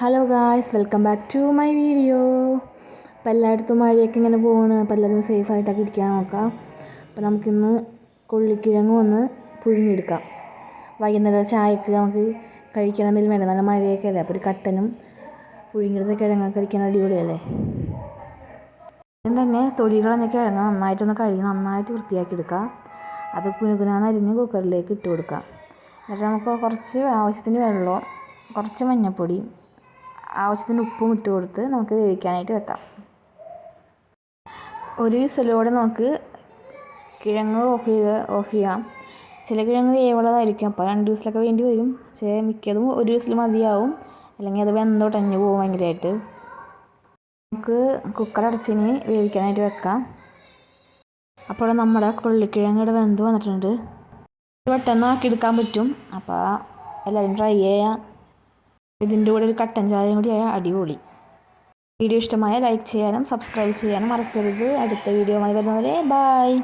Hello guys welcome back to my video അപ്പോൾ എല്ലായിടത്തും മഴയൊക്കെ ഇങ്ങനെ പോവാണ്. അപ്പോൾ എല്ലാവരും സേഫായിട്ടൊക്കെ ഇരിക്കാൻ നോക്കാം. അപ്പോൾ നമുക്കിന്ന് കൊള്ളിക്കിഴങ്ങ് ഒന്ന് പുഴുങ്ങിയെടുക്കാം. വൈകുന്നേരം ചായക്ക് നമുക്ക് കഴിക്കാൻ എന്തെങ്കിലും വേണ്ട? നല്ല മഴയൊക്കെ അല്ലേ? അപ്പോൾ ഒരു കട്ടനും പുഴുങ്ങിയെടുത്ത കിഴങ്ങൊക്കെ കഴിക്കാൻ അടിപൊളിയല്ലേ? ആദ്യം തന്നെ തൊലികളഞ്ഞ കിഴങ്ങ് നന്നായിട്ടൊന്ന് കഴുകി നന്നായിട്ട് വൃത്തിയാക്കി എടുക്കുക അത് കുനുകുനാന്ന് അരിഞ്ഞ് കുക്കറിലേക്ക് ഇട്ട് കൊടുക്കുക എന്നിട്ട് നമുക്ക് കുറച്ച് ആവശ്യത്തിന് വെള്ളം കുറച്ച് മഞ്ഞൾപ്പൊടി ആവശ്യത്തിന് ഉപ്പും ഇട്ട് കൊടുത്ത് നമുക്ക് വേവിക്കാനായിട്ട് വെക്കാം. ഒരു വിസലോടെ നമുക്ക് കിഴങ്ങ് ഓഫ് ചെയ്ത് ഓഫ് ചെയ്യാം. ചില കിഴങ്ങ് വേവുള്ളതായിരിക്കും. അപ്പോൾ രണ്ട് വിസിലൊക്കെ വേണ്ടി വരും. പക്ഷേ മിക്കതും ഒരു വിസിൽ മതിയാവും. അല്ലെങ്കിൽ അത് വെന്തോട്ടഞ്ഞു പോകും ഭയങ്കരമായിട്ട്. നമുക്ക് കുക്കർ അടച്ചിന് വേവിക്കാനായിട്ട് വെക്കാം. അപ്പോൾ നമ്മുടെ കൊള്ളിക്കിഴങ്ങയുടെ വെന്ത് വന്നിട്ടുണ്ട്. പെട്ടെന്ന് ആക്കിയെടുക്കാൻ പറ്റും. അപ്പോൾ എല്ലാവരും ട്രൈ ചെയ്യാം. ഇതിന്റെ കൂടെ ഒരു കട്ടൻ ചായയും കൂടി ആയാൽ അടിപൊളി. വീഡിയോ ഇഷ്ടമായ ലൈക്ക് ചെയ്യാനും സബ്സ്ക്രൈബ് ചെയ്യാനും മറക്കരുത്. അടുത്ത വീഡിയോ വരുന്നവരെ ബായ്